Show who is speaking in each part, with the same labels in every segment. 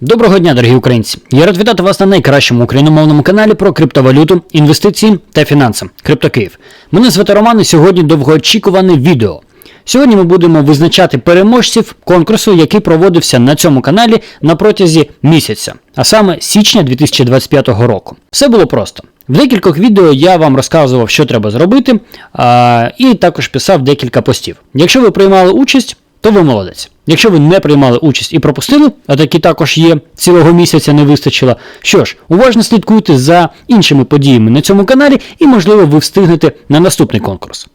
Speaker 1: Доброго дня, дорогі українці! Я рад вітати вас на найкращому україномовному каналі про криптовалюту, інвестиції та фінанси Криптокиїв. Мене звати Роман і сьогодні довгоочікуване відео. Сьогодні ми будемо визначати переможців конкурсу, який проводився на цьому каналі на протязі місяця, а саме січня 2025 року. Все було просто. В декількох відео я вам розказував, що треба зробити, а, і також писав декілька постів. Якщо ви приймали участь, то ви молодець. Якщо ви не приймали участь і пропустили, а такі також є, цілого місяця не вистачило. Що ж, уважно слідкуйте за іншими подіями на цьому каналі, і, можливо, ви встигнете на наступний конкурс.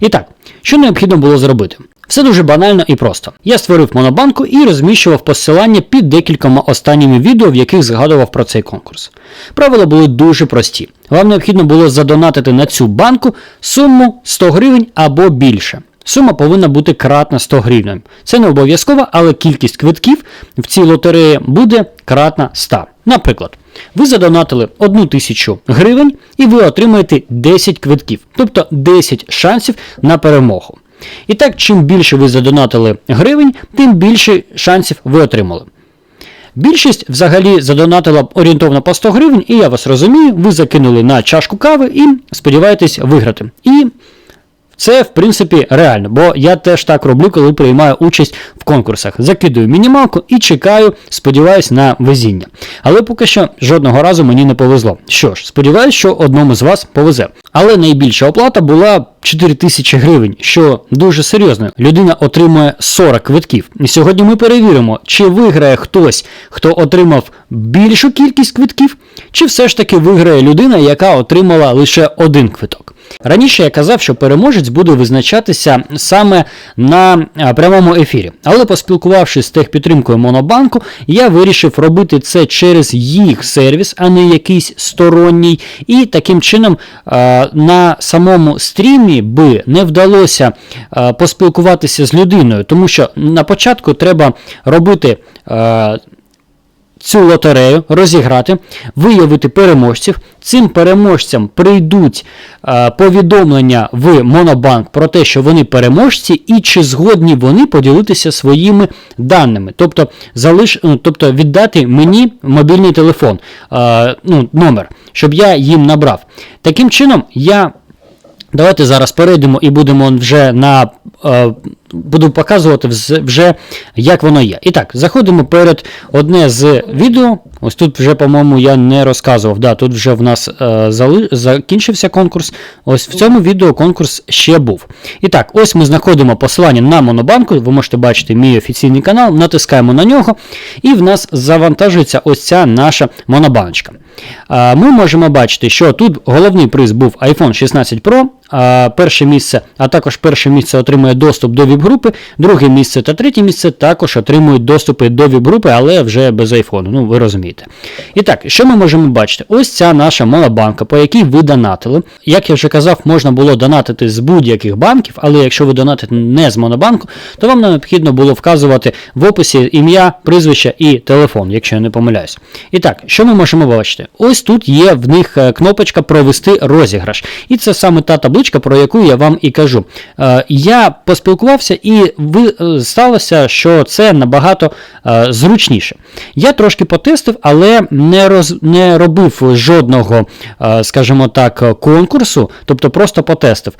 Speaker 1: І так, що необхідно було зробити? Все дуже банально і просто. Я створив монобанку і розміщував посилання під декількома останніми відео, в яких згадував про цей конкурс. Правила були дуже прості. Вам необхідно було задонатити на цю банку суму 100 гривень або більше. Сума повинна бути кратна 100 гривень. Це не обов'язково, але кількість квитків в цій лотереї буде кратна 100. Наприклад, ви задонатили 1 тисячу гривень і ви отримаєте 10 квитків, тобто 10 шансів на перемогу. І так, чим більше ви задонатили гривень, тим більше шансів ви отримали. Більшість взагалі задонатила орієнтовно по 100 гривень, і я вас розумію, ви закинули на чашку кави і сподіваєтесь виграти. І це, в принципі, реально, бо я теж так роблю, коли приймаю участь в конкурсах. Закидую мінімалку і чекаю, сподіваюсь, на везіння. Але поки що жодного разу мені не повезло. Що ж, сподіваюсь, що одному з вас повезе. Але найбільша оплата була 4 тисячі гривень, що дуже серйозно. Людина отримує 40 квитків. І сьогодні ми перевіримо, чи виграє хтось, хто отримав більшу кількість квитків, чи все ж таки виграє людина, яка отримала лише один квиток. Раніше я казав, що переможець буде визначатися саме на прямому ефірі. Але поспілкувавшись з техпідтримкою Монобанку, я вирішив робити це через їх сервіс, а не якийсь сторонній. І таким чином на самому стрімі би не вдалося поспілкуватися з людиною, тому що на початку треба робити. Цю лотерею розіграти, виявити переможців. Цим переможцям прийдуть е, повідомлення в Монобанк про те, що вони переможці, і чи згодні вони поділитися своїми даними, тобто залиш, ну, тобто віддати мені мобільний телефон, е, ну, номер, щоб я їм набрав. Таким чином, я. Давайте зараз перейдемо і будемо вже на. Е, буду показувати вже, як воно є. І так, заходимо перед одне з відео. Ось тут вже, по-моєму, я не розказував. Да, тут вже в нас е, закінчився конкурс. Ось в цьому відео конкурс ще був. І так, ось ми знаходимо посилання на Монобанку. Ви можете бачити мій офіційний канал, натискаємо на нього, і в нас завантажується ось ця наша монобаночка. Ми можемо бачити, що тут головний приз був iPhone 16 Pro. Перше місце, а також перше місце отримує доступ до віп-групи, друге місце та третє місце також отримують доступи до віп-групи, але вже без айфону. Ну, ви розумієте. І так, що ми можемо бачити? Ось ця наша монобанка, по якій ви донатили. Як я вже казав, можна було донатити з будь-яких банків, але якщо ви донатите не з монобанку, то вам необхідно було вказувати в описі ім'я, прізвище і телефон, якщо я не помиляюсь. І так, що ми можемо бачити? Ось тут є в них е, кнопочка провести розіграш. І це саме та табличка, про яку я вам і кажу. Е, Я поспілкувався і е, сталося, що це набагато зручніше. Я трошки потестив, але не роз, не робив жодного, скажімо так, конкурсу, тобто просто потестив.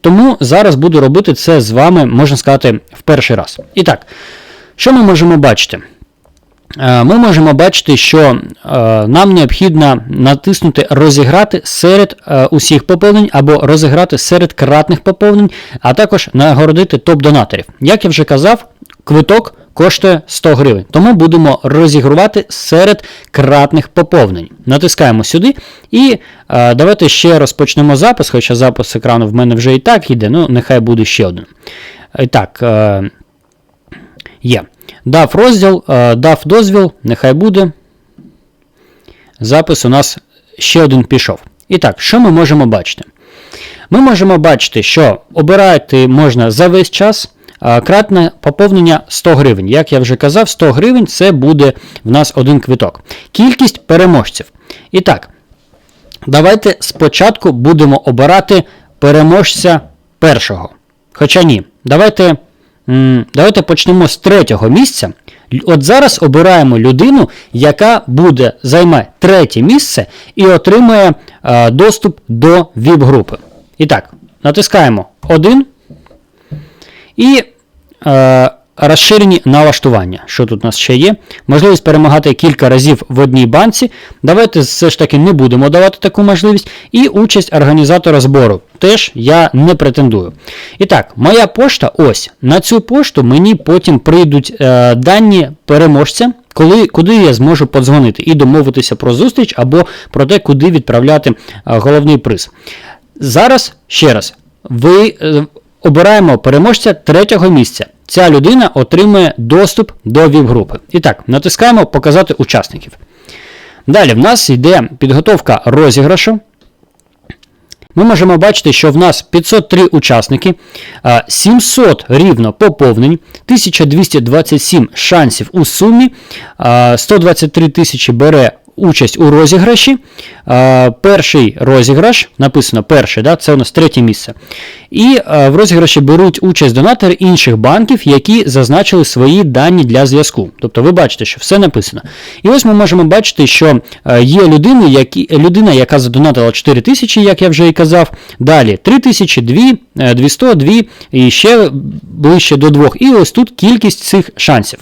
Speaker 1: Тому зараз буду робити це з вами, можна сказати, в перший раз. І так, що ми можемо бачити? Е, Ми можемо бачити, що е, нам необхідно натиснути розіграти серед е, усіх поповнень або розіграти серед кратних поповнень, а також нагородити топ-донаторів. Як я вже казав, квиток коштує 100 гривень, тому будемо розігрувати серед кратних поповнень. Натискаємо сюди і давайте ще розпочнемо запис, хоча запис екрану в мене вже і так йде, ну нехай буде ще один. Так, є. Дав розділ, е, дав дозвіл, нехай буде. Запис у нас ще один пішов. І так, що ми можемо бачити? Ми можемо бачити, що обирати можна за весь час. Кратне поповнення 100 гривень. Як я вже казав, 100 гривень це буде в нас один квиток. Кількість переможців. І так, давайте спочатку будемо обирати переможця першого. Хоча ні, давайте, давайте почнемо з третього місця. От зараз обираємо людину, яка буде займе третє місце і отримає е, доступ до ВІП-групи. І так, натискаємо 1 і е, розширені налаштування. Що тут у нас ще є? Можливість перемагати кілька разів в одній банці. Давайте все ж таки не будемо давати таку можливість. І участь організатора збору. Теж я не претендую. І так, моя пошта ось. На цю пошту мені потім прийдуть е, дані переможця. Коли, куди я зможу подзвонити і домовитися про зустріч або про те, куди відправляти е, головний приз. Зараз ще раз, ви е, обираємо переможця третього місця. Ця людина отримує доступ до ВІП-групи. І так, натискаємо Показати учасників. Далі в нас йде підготовка розіграшу. Ми можемо бачити, що в нас 503 учасники, 700 рівно поповнень, 1227 шансів у сумі, 123 тисячі бере участь у розіграші. А, Перший розіграш, написано перший, да, це у нас третє місце. І а, в розіграші беруть участь донатори інших банків, які зазначили свої дані для зв'язку. Тобто ви бачите, що все написано. І ось ми можемо бачити, що е, є людини, які, людина, яка задонатила 4 тисячі, як я вже і казав. Далі 3 тисячі, 2, е, 200, 2 і ще ближче до 2. І ось тут кількість цих шансів.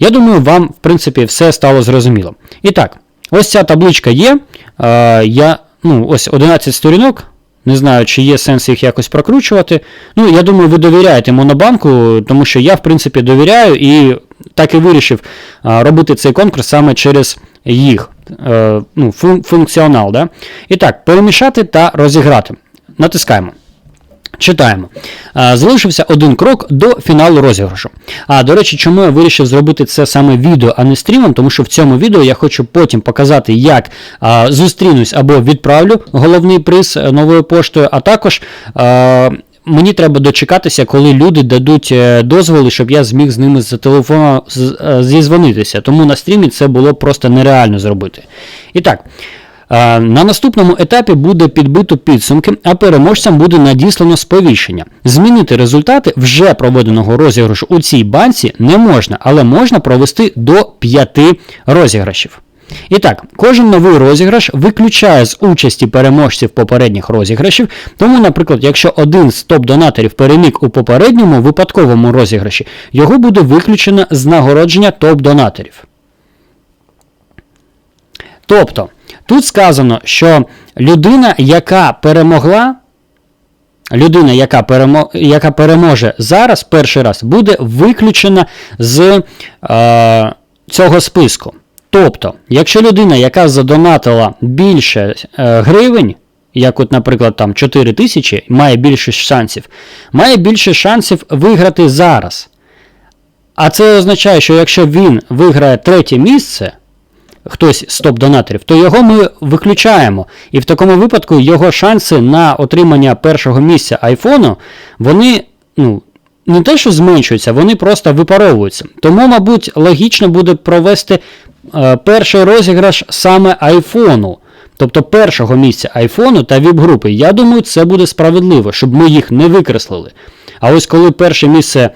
Speaker 1: Я думаю, вам, в принципі, все стало зрозуміло. І так, ось ця табличка є. Е, я, ну, ось 11 сторінок. Не знаю, чи є сенс їх якось прокручувати. Ну, я думаю, ви довіряєте Монобанку, тому що я, в принципі, довіряю і так і вирішив а, робити цей конкурс саме через їх е, ну, функціонал. Да? І так, перемішати та розіграти. Натискаємо. Читаємо. Залишився один крок до фіналу розіграшу. А до речі, чому я вирішив зробити це саме відео, а не стрімом? Тому що в цьому відео я хочу потім показати, як зустрінусь або відправлю головний приз е, новою поштою, а також. Мені треба дочекатися, коли люди дадуть е, дозволи, щоб я зміг з ними за телефону е, зізвонитися. Тому на стрімі це було просто нереально зробити. І так, На наступному етапі буде підбито підсумки, а переможцям буде надіслано сповіщення. Змінити результати вже проведеного розіграшу у цій банці не можна, але можна провести до 5 розіграшів. І так, кожен новий розіграш виключає з участі переможців попередніх розіграшів. Тому, наприклад, якщо один з топ-донаторів переміг у попередньому випадковому розіграші, його буде виключено з нагородження топ-донаторів. Тобто, тут сказано, що людина, яка перемогла, людина, яка, перемо, яка переможе зараз, перший раз, буде виключена з е, цього списку. Тобто, якщо людина, яка задонатила більше е, гривень, як от, наприклад, там 4 тисячі, має більше шансів, має більше шансів виграти зараз. А це означає, що якщо він виграє третє місце, хтось з топ-донаторів, то його ми виключаємо. І в такому випадку його шанси на отримання першого місця айфону, вони, ну, не те, що зменшуються, вони просто випаровуються. Тому, мабуть, логічно буде провести е, перший розіграш саме айфону. Тобто першого місця айфону та віп-групи. Я думаю, це буде справедливо, щоб ми їх не викреслили. А ось коли перше місце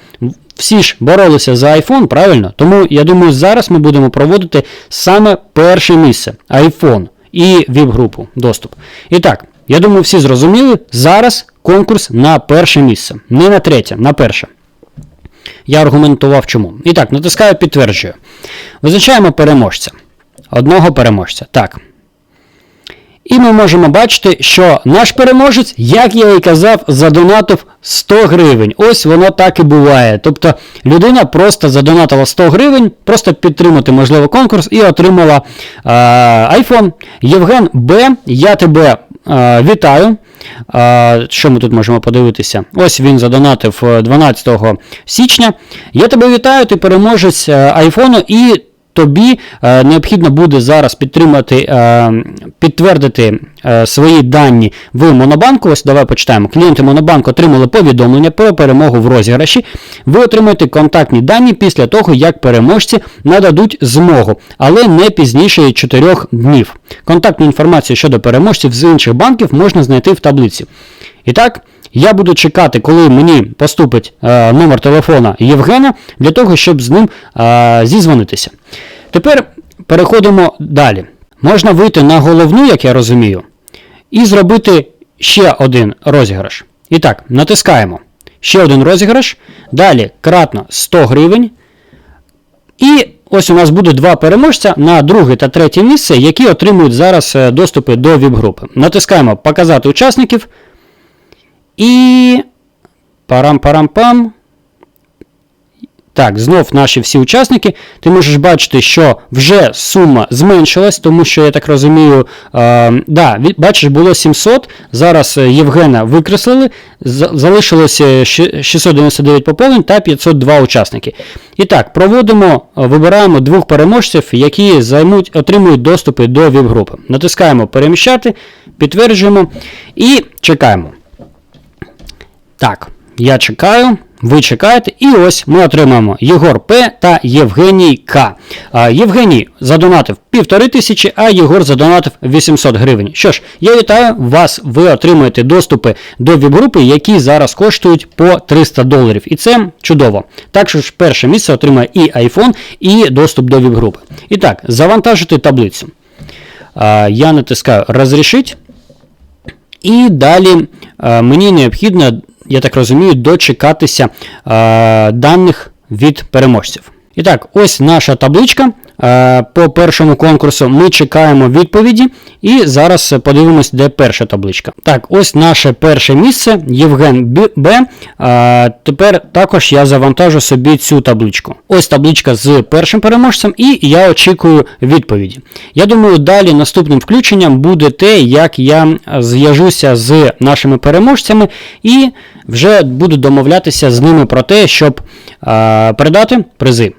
Speaker 1: всі ж боролися за iPhone, правильно? Тому я думаю, зараз ми будемо проводити саме перше місце iPhone і віп-групу доступ. І так, я думаю, всі зрозуміли. Зараз конкурс на перше місце. Не на третє, на перше. Я аргументував чому. І так, натискаю підтверджую. Визначаємо переможця. Одного переможця. Так. І ми можемо бачити, що наш переможець, як я і казав, задонатив 100 гривень. Ось воно так і буває. Тобто людина просто задонатила 100 гривень, просто підтримати можливо конкурс і отримала е, iPhone. Євген Б. Я тебе е, вітаю. Е, що ми тут можемо подивитися? Ось він задонатив е, 12 січня. Я тебе вітаю, ти переможець е, айфону і. Тобі е, необхідно буде зараз підтримати, е, підтвердити е, свої дані в Монобанку. Ось давай почитаємо. Клієнти Монобанку отримали повідомлення про перемогу в розіграші. Ви отримаєте контактні дані після того, як переможці нададуть змогу, але не пізніше 4 днів. Контактну інформацію щодо переможців з інших банків можна знайти в таблиці. І так, я буду чекати, коли мені поступить е, номер телефона Євгена, для того, щоб з ним е, зізвонитися. Тепер переходимо далі. Можна вийти на головну, як я розумію, і зробити ще один розіграш. І так, натискаємо. Ще один розіграш. Далі кратно 100 гривень. І ось у нас буде два переможця на друге та третє місце, які отримують зараз е, доступи до ВІП-групи. Натискаємо Показати учасників. І. Парам-парам-пам. Так, знов наші всі учасники. Ти можеш бачити, що вже сума зменшилась, тому що, я так розумію, е, да, бачиш, було 700, зараз е, Євгена викреслили, залишилося 699 поповнень та 502 учасники. І так, проводимо, е, вибираємо двох переможців, які займуть, отримують доступи до ВІП-групи. Натискаємо переміщати, підтверджуємо і чекаємо. Так, я чекаю, ви чекаєте, і ось ми отримаємо Єгор П та Євгеній К. Євгеній задонатив півтори тисячі, а Єгор задонатив 800 гривень. Що ж, я вітаю вас, ви отримаєте доступи до віп-групи, які зараз коштують по 300 доларів. І це чудово. Також перше місце отримає і iPhone, і доступ до віп-групи. І так, завантажити таблицю. Я натискаю Розрішить. І далі мені необхідно, я так розумію, дочекатися е, даних від переможців. І так, ось наша табличка. Е, по першому конкурсу ми чекаємо відповіді, і зараз подивимось, де перша табличка. Так, ось наше перше місце, Євген Б. Е, тепер також я завантажу собі цю табличку. Ось табличка з першим переможцем, і я очікую відповіді. Я думаю, далі наступним включенням буде те, як я зв'яжуся з нашими переможцями і вже буду домовлятися з ними про те, щоб е, передати призи.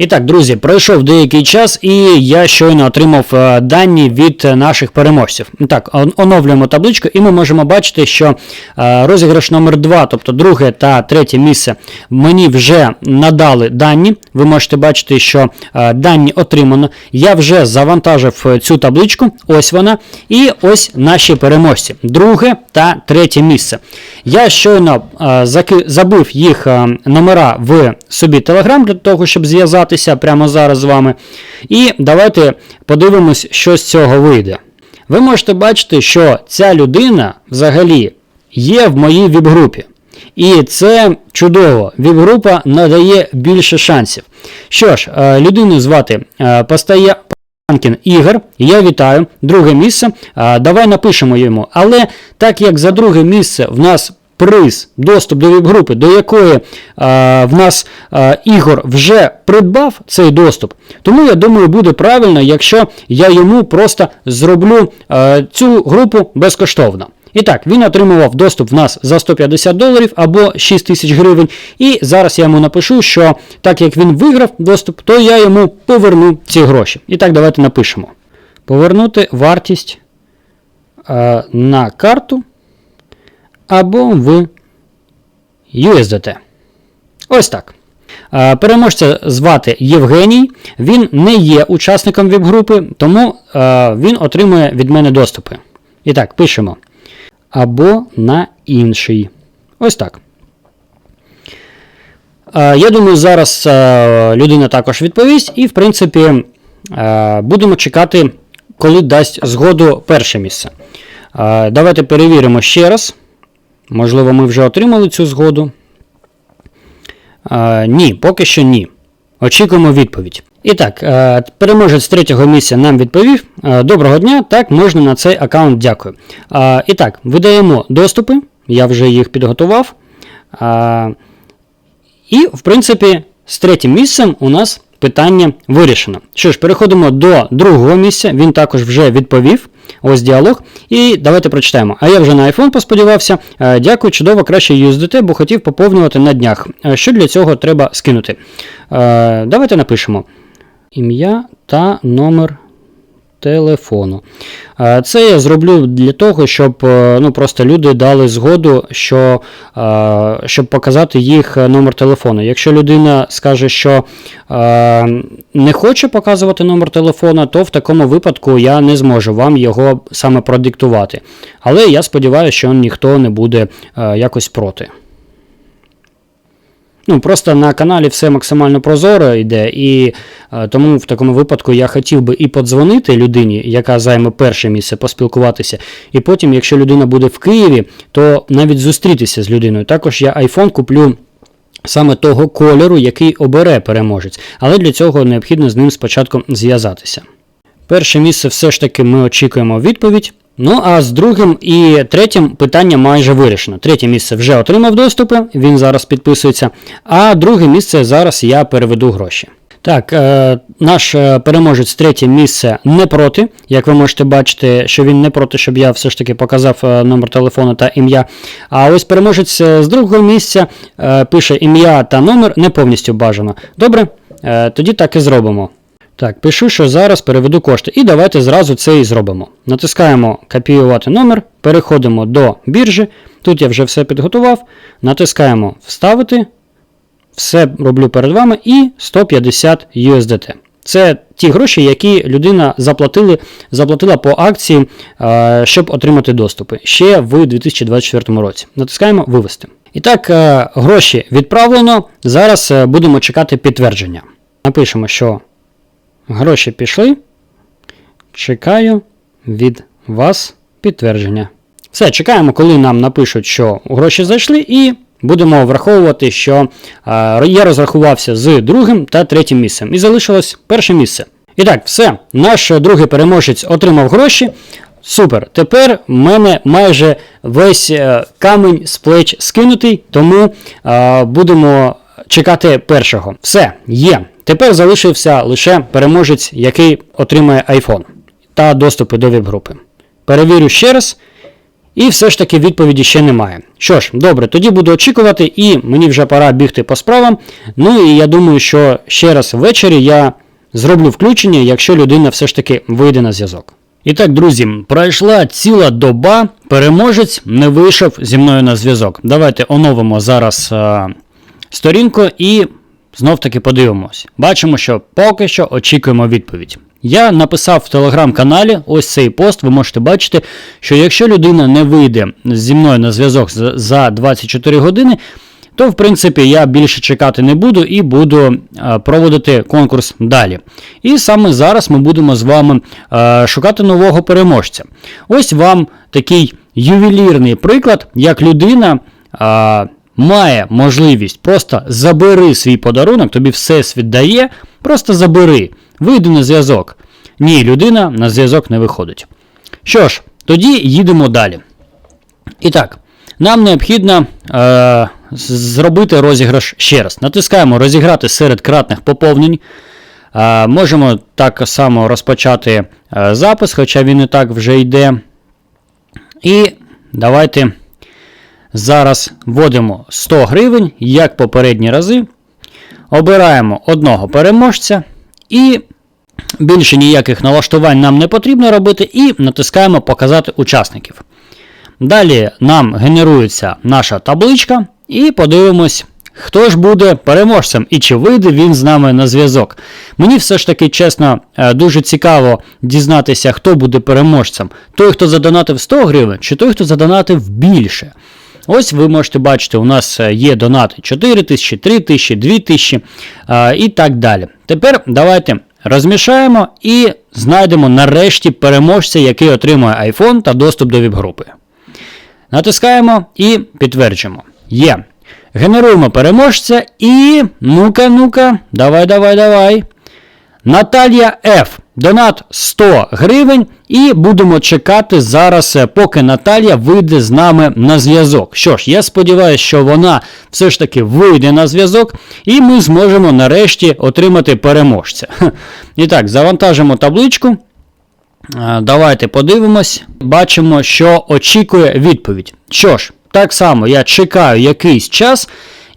Speaker 1: І так, друзі, пройшов деякий час, і я щойно отримав е, дані від наших переможців. Так, оновлюємо табличку, і ми можемо бачити, що е, розіграш номер 2 тобто друге та третє місце, мені вже надали дані. Ви можете бачити, що е, дані отримано. Я вже завантажив цю табличку, ось вона. І ось наші переможці. Друге та третє місце. Я щойно забив їх номера в собі Telegram для того, щоб зв'язатися прямо зараз з вами. І давайте подивимось, що з цього вийде. Ви можете бачити, що ця людина взагалі є в моїй віп-групі. І це чудово. Віп-група надає більше шансів. Що ж, е, людину звати е, Постая. Ігор, я вітаю. Друге місце. А, давай напишемо йому. Але так як за друге місце в нас приз, доступ до віп-групи, до якої а, в нас а, Ігор вже придбав цей доступ, тому я думаю, буде правильно, якщо я йому просто зроблю а, цю групу безкоштовно. І так, він отримував доступ в нас за 150 доларів або 6 тисяч гривень. І зараз я йому напишу, що так як він виграв доступ, то я йому поверну ці гроші. І так, давайте напишемо. Повернути вартість е, на карту або в USDT. Ось так. Е, Переможця звати Євгеній. Він не є учасником віп-групи, тому е, він отримує від мене доступи. І так, пишемо. Або на інший. Ось так. Е, Я думаю, зараз людина також відповість, і, в принципі, будемо чекати, коли дасть згоду перше місце. Давайте перевіримо ще раз. Можливо, ми вже отримали цю згоду. Е, Ні, поки що ні. Очікуємо відповідь. І так, е, переможець третього місця нам відповів. Доброго дня, так, можна на цей аккаунт дякую. І так, видаємо доступи, я вже їх підготував. І, в принципі, з третім місцем у нас питання вирішено. Що ж, переходимо до другого місця. Він також вже відповів. Ось діалог. І давайте прочитаємо. А я вже на iPhone посподівався. Е, Дякую, чудово, краще USDT, бо хотів поповнювати на днях. Е, Що для цього треба скинути? Е, Давайте напишемо ім'я та номер телефону. Е, Це я зроблю для того, щоб е, ну, просто люди дали згоду, що, е, щоб показати їх номер телефону. Якщо людина скаже, що не хоче показувати номер телефона, то в такому випадку я не зможу вам його саме продиктувати. Але я сподіваюся, що ніхто не буде якось проти. Ну, просто на каналі все максимально прозоро йде, і е, тому в такому випадку я хотів би і подзвонити людині, яка займе перше місце, поспілкуватися. І потім, якщо людина буде в Києві, то навіть зустрітися з людиною. Також я iPhone куплю. Саме того кольору, який обере переможець, але для цього необхідно з ним спочатку зв'язатися. Перше місце все ж таки ми очікуємо відповідь. Ну а з другим і третім питання майже вирішено. Третє місце вже отримав доступи, він зараз підписується. А друге місце зараз я переведу гроші. Так, е, наш е, переможець третє місце не проти. Як ви можете бачити, що він не проти, щоб я все ж таки показав е, номер телефону та ім'я. А ось переможець з другого місця пише ім'я та номер не повністю бажано. Добре, тоді так і зробимо. Так, пишу, що зараз переведу кошти. І давайте зразу це і зробимо. Натискаємо копіювати номер, переходимо до біржі. Тут я вже все підготував. Натискаємо Вставити. Все роблю перед вами і 150 USDT. Це ті гроші, які людина заплатили, заплатила по акції, е, щоб отримати доступи ще в 2024 році. Натискаємо Вивести. І так, е, гроші відправлено. Зараз е, будемо чекати підтвердження. Напишемо, що Гроші пішли. Чекаю від вас підтвердження. Все, чекаємо, коли нам напишуть, що гроші зайшли, і будемо враховувати, що е, я розрахувався з другим та третім місцем. І залишилось перше місце. І так, все. Наш другий переможець отримав гроші. Супер. Тепер в мене майже весь е, камінь з плеч скинутий, тому е, будемо чекати першого. Все, є. Тепер залишився лише переможець, який отримає iPhone та доступи до веб-групи. Перевірю ще раз. І все ж таки відповіді ще немає. Що ж, добре, тоді буду очікувати, і мені вже пора бігти по справам. Ну і я думаю, що ще раз ввечері я зроблю включення, якщо людина все ж таки вийде на зв'язок. І так, друзі, пройшла ціла доба, переможець не вийшов зі мною на зв'язок. Давайте оновимо зараз а, сторінку і знов таки подивимось. Бачимо, що поки що очікуємо відповідь. Я написав в телеграм-каналі ось цей пост. Ви можете бачити, що якщо людина не вийде зі мною на зв'язок за- за 24 години, то в принципі я більше чекати не буду і буду е, проводити конкурс далі. І саме зараз ми будемо з вами е, шукати нового переможця. Ось вам такий ювелірний приклад, як людина. Має можливість просто забери свій подарунок, тобі все світ дає, просто забери, вийди на зв'язок. Ні, людина на зв'язок не виходить. Що ж, тоді їдемо далі. І так, нам необхідно е, зробити розіграш ще раз. Натискаємо розіграти серед кратних поповнень. Е, можемо так само розпочати е, запис, хоча він і так вже йде. І давайте зараз вводимо 100 гривень, як попередні рази. Обираємо одного переможця і більше ніяких налаштувань нам не потрібно робити, і натискаємо Показати учасників. Далі нам генерується наша табличка, і подивимось, хто ж буде переможцем і чи вийде він з нами на зв'язок. Мені все ж таки, чесно, е, дуже цікаво дізнатися, хто буде переможцем. Той, хто задонатив 100 гривень, чи той, хто задонатив більше. Ось ви можете бачити, у нас е, є донати 4 тисячі, 3 тисячі, 2 тисячі е, і так далі. Тепер давайте розмішаємо і знайдемо нарешті переможця, який отримує iPhone та доступ до віп-групи. Натискаємо і підтверджуємо. Є. Генеруємо переможця і. Ну-ка, ну-ка, давай, давай, давай. Наталія Ф. Донат 100 гривень. І будемо чекати зараз, е, поки Наталія вийде з нами на зв'язок. Що ж, я сподіваюся, що вона все ж таки вийде на зв'язок, і ми зможемо нарешті отримати переможця. І так, завантажимо табличку. Е, Давайте подивимось. Бачимо, що очікує відповідь. Що ж, так само я чекаю якийсь час.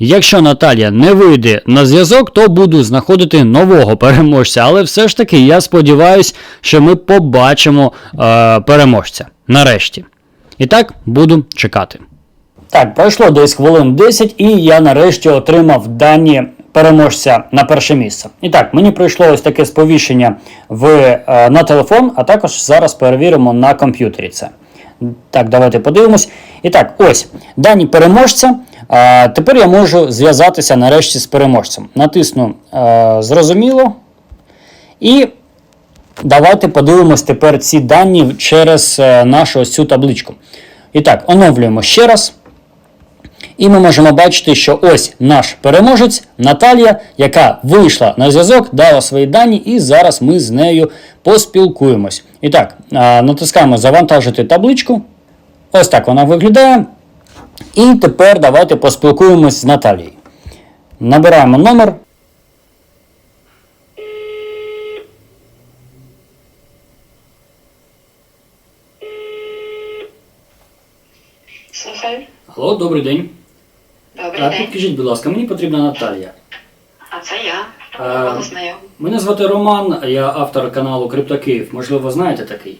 Speaker 1: Якщо Наталія не вийде на зв'язок, то буду знаходити нового переможця. Але все ж таки я сподіваюся, що ми побачимо е, переможця. Нарешті. І так, буду чекати. Так, пройшло десь хвилин 10, і я нарешті отримав дані переможця на перше місце. І так, мені прийшло ось таке сповіщення в, е, на телефон, а також зараз перевіримо на комп'ютері це. Так, давайте подивимось. І так, ось дані переможця. А, тепер я можу зв'язатися нарешті з переможцем. Натисну е, зрозуміло. І давайте подивимось тепер ці дані через е, нашу ось цю табличку. І так, оновлюємо ще раз. І ми можемо бачити, що ось наш переможець Наталія, яка вийшла на зв'язок, дала свої дані, і зараз ми з нею поспілкуємось. І так, а, натискаємо завантажити табличку. Ось так вона виглядає. І тепер давайте поспілкуємось з Наталією. Набираємо номер.
Speaker 2: Слухай,
Speaker 1: Алло, добрий день.
Speaker 2: добрий
Speaker 1: А,
Speaker 2: день.
Speaker 1: підкажіть, будь ласка, мені потрібна Наталія.
Speaker 2: А це я.
Speaker 1: А- Мене звати Роман, я автор каналу Криптокиїв. Можливо, знаєте такий.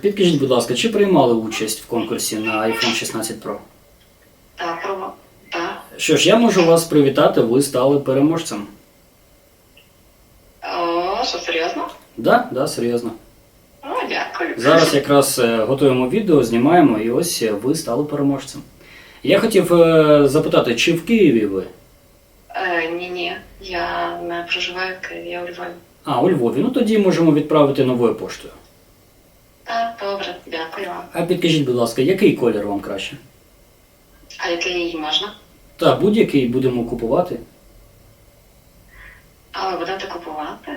Speaker 1: Підкажіть, будь ласка, чи приймали участь в конкурсі на iPhone 16 Pro?
Speaker 2: Так, промо. Так.
Speaker 1: Що ж, я можу вас привітати, ви стали переможцем.
Speaker 2: О, що серйозно?
Speaker 1: Да, да, серйозно.
Speaker 2: О, дякую.
Speaker 1: Зараз якраз е, готуємо відео, знімаємо, і ось е, ви стали переможцем. Я хотів е, запитати, чи в Києві ви?
Speaker 2: Е, ні, ні. Я не проживаю в Києві, я у Львові.
Speaker 1: А, у Львові. Ну тоді можемо відправити новою поштою.
Speaker 2: Так, добре, дякую вам.
Speaker 1: А підкажіть, будь ласка, який колір вам краще?
Speaker 2: А який можна?
Speaker 1: Та будь-який будемо купувати.
Speaker 2: А ви будете купувати?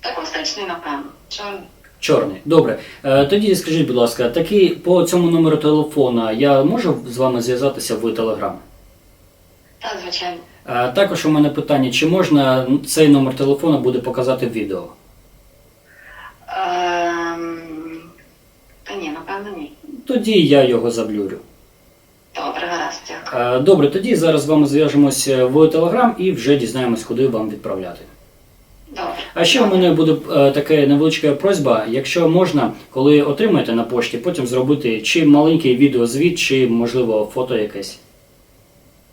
Speaker 2: Так класичний, напевно. Чорний.
Speaker 1: Чорний. Добре. Е, тоді скажіть, будь ласка, такий по цьому номеру телефона я можу з вами зв'язатися в Телеграм?
Speaker 2: Так, звичайно.
Speaker 1: Е, також у мене питання, чи можна цей номер телефона буде показати в відео?
Speaker 2: Ем... Та ні, напевно, ні.
Speaker 1: Тоді я його заблюрю.
Speaker 2: Добре, гаразд, дякую.
Speaker 1: Е, Добре, тоді зараз з вами зв'яжемося в Телеграм і вже дізнаємось, куди вам відправляти.
Speaker 2: Добре.
Speaker 1: А ще в мене буде е, така невеличка просьба, якщо можна, коли отримаєте на пошті, потім зробити чи маленький відеозвіт, чи можливо фото якесь.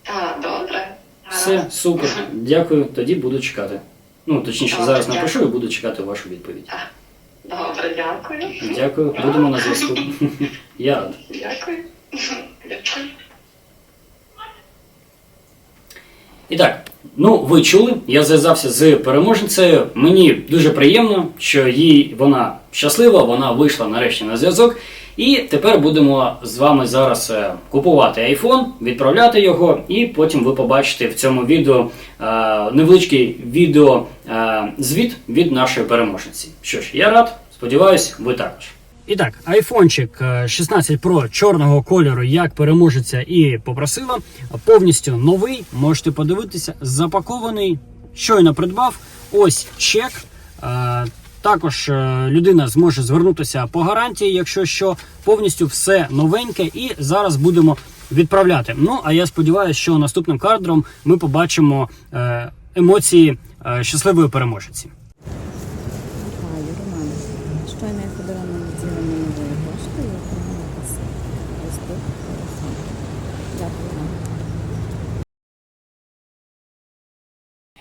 Speaker 2: Так, добре.
Speaker 1: Все, супер. Дякую, тоді буду чекати. Ну, точніше, зараз напишу і буду чекати вашу відповідь.
Speaker 2: Дякую.
Speaker 1: Дякую, будемо на зв'язку. Я рад.
Speaker 2: Дякую. Дякую.
Speaker 1: І так, ну ви чули, я зв'язався з переможницею. Мені дуже приємно, що їй вона щаслива, вона вийшла нарешті на зв'язок. І тепер будемо з вами зараз е, купувати iPhone, відправляти його, і потім ви побачите в цьому відео е, невеличкий відео е, звіт від нашої переможниці. Що ж, я рад, сподіваюсь, ви також. І так, айфончик е, 16 Pro чорного кольору, як переможеться і попросила, повністю новий. Можете подивитися, запакований. Щойно придбав. Ось чек. Е, Також е, людина зможе звернутися по гарантії, якщо що, повністю все новеньке, і зараз будемо відправляти. Ну а я сподіваюся, що наступним кадром ми побачимо е, емоції е, щасливої переможниці.
Speaker 3: Пані Роман, щойно я ходила на відділення нової пошти і отримала посилку. Ось тут телефон. Дякую вам.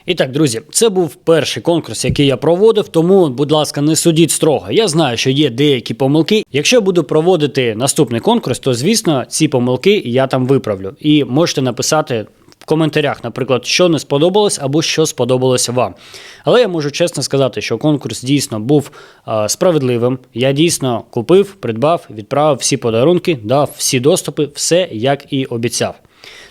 Speaker 1: І так, друзі, це був перший конкурс, який я проводив. Тому, будь ласка, не судіть строго. Я знаю, що є деякі помилки. Якщо я буду проводити наступний конкурс, то звісно ці помилки я там виправлю. І можете написати в коментарях, наприклад, що не сподобалось або що сподобалося вам. Але я можу чесно сказати, що конкурс дійсно був е, справедливим. Я дійсно купив, придбав, відправив всі подарунки, дав всі доступи, все як і обіцяв.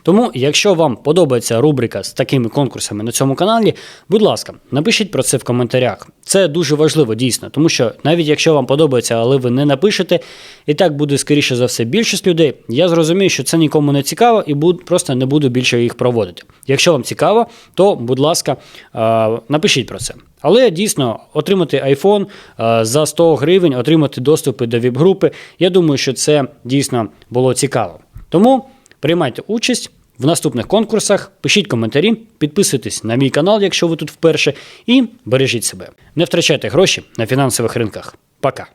Speaker 1: Тому, якщо вам подобається рубрика з такими конкурсами на цьому каналі, будь ласка, напишіть про це в коментарях. Це дуже важливо дійсно, тому що навіть якщо вам подобається, але ви не напишете, і так буде скоріше за все більшість людей. Я зрозумію, що це нікому не цікаво, і буд, просто не буду більше їх проводити. Якщо вам цікаво, то будь ласка, напишіть про це. Але дійсно отримати iPhone за 100 гривень, отримати доступи до віп-групи, я думаю, що це дійсно було цікаво. Тому. Приймайте участь в наступних конкурсах, пишіть коментарі, підписуйтесь на мій канал, якщо ви тут вперше, і бережіть себе. Не втрачайте гроші на фінансових ринках. Пока!